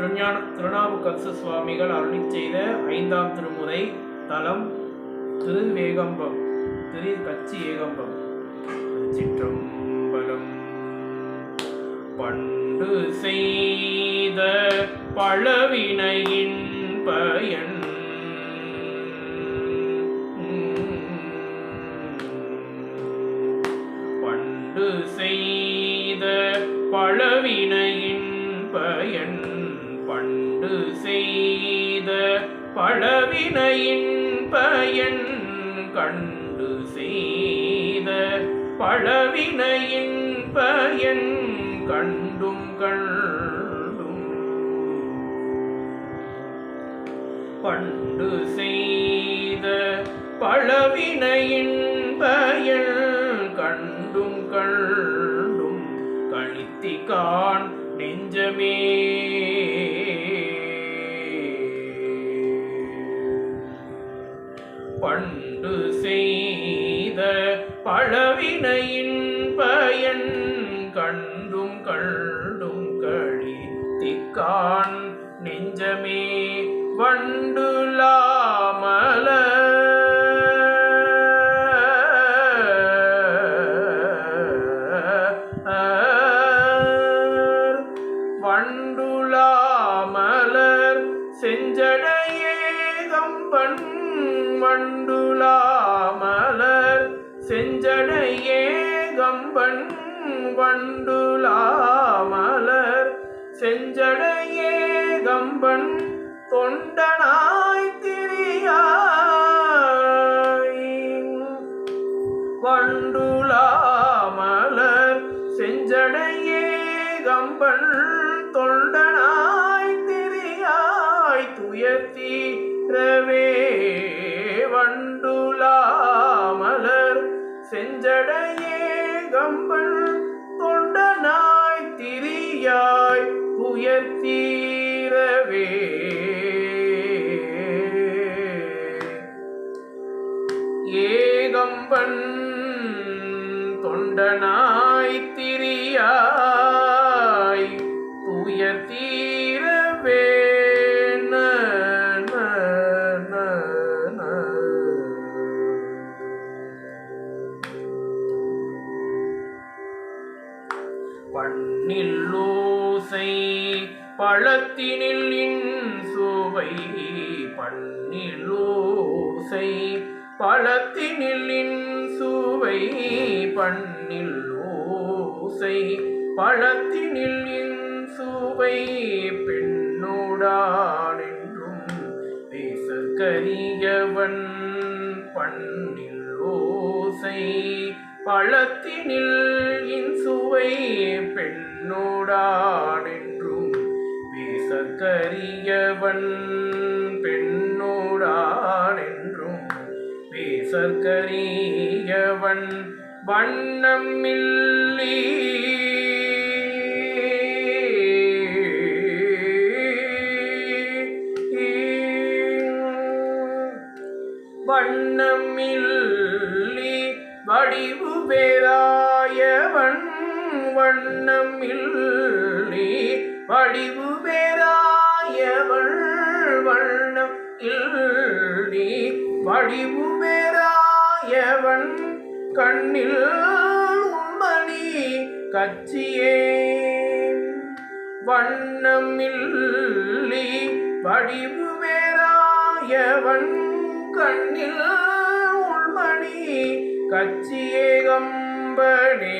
திருஞான திருநாவுக்கரசு சுவாமிகள் அருளி செய்த ஐந்தாம் திருமுறை தலம் திருவேகம்பம் திரு கச்சி ஏகம்பம் சிற்றம்பலம் பண்டு செய்த பழவினையின் பயன் பழவினையின் பயன் கண்டு செய்த பழவினையின் பயன் கண்டும் கண்டும் பண்டு செய்த பழவினையின் பயன் கண்டும் கண்டும் கழித்திகான் நெஞ்சமே பண்டு செய்த பழவினையின் பயன் கண்டும் கண்டும் கழித்திக்கான் நெஞ்சமே வண்டுலாமல வண்டுலாமலர் செஞ்சடையேதம் செஞ்சடையேகம்பன் வண்டுலாமலர் செஞ்சடையேகம்பன் வண்டுலாமலர் செஞ்சடையே கம்பன் தொண்டனாய் திரியாய். வண்டுலாமலர் செஞ்சடையே கம்பன் தொண்டனாய் திரியாய் துயர்த்தி ரவே செஞ்சடையே கம்பன் தொண்டனாய் திரியாய் துயத்தீரவே ஏகம்பன் தொண்டனாய் திரியாய் துய பண்ணில்லோசை பழத்தினில் இன் சுவை பண்ணில்லோசை பழத்தினில் இன் சுவை பண்ணில்லோசை பழத்தினில் இன் சுவை பெண்ணோடான் என்றும் பேசற்கரியவன் பண்ணில் ஓசை பழத்தினில் இன்சுவை பெண்ணோடான் என்றும் பேசற்கரியவன் பெண்ணோடாடென்றும் பேசற்கரியவன் வண்ணம் இல்லி வண்ணமில்லி. வடிவு பேராயவன் இல்லை வடிவு பேராயவள் வண்ணம் இல்லை வடிவு பேராயவன் கண்ணில் மணி கச்சியே வண்ணம் இல்லை வடிவு பேராயவன் கண்ணில் உள்மணி கச்சியே கம்பனே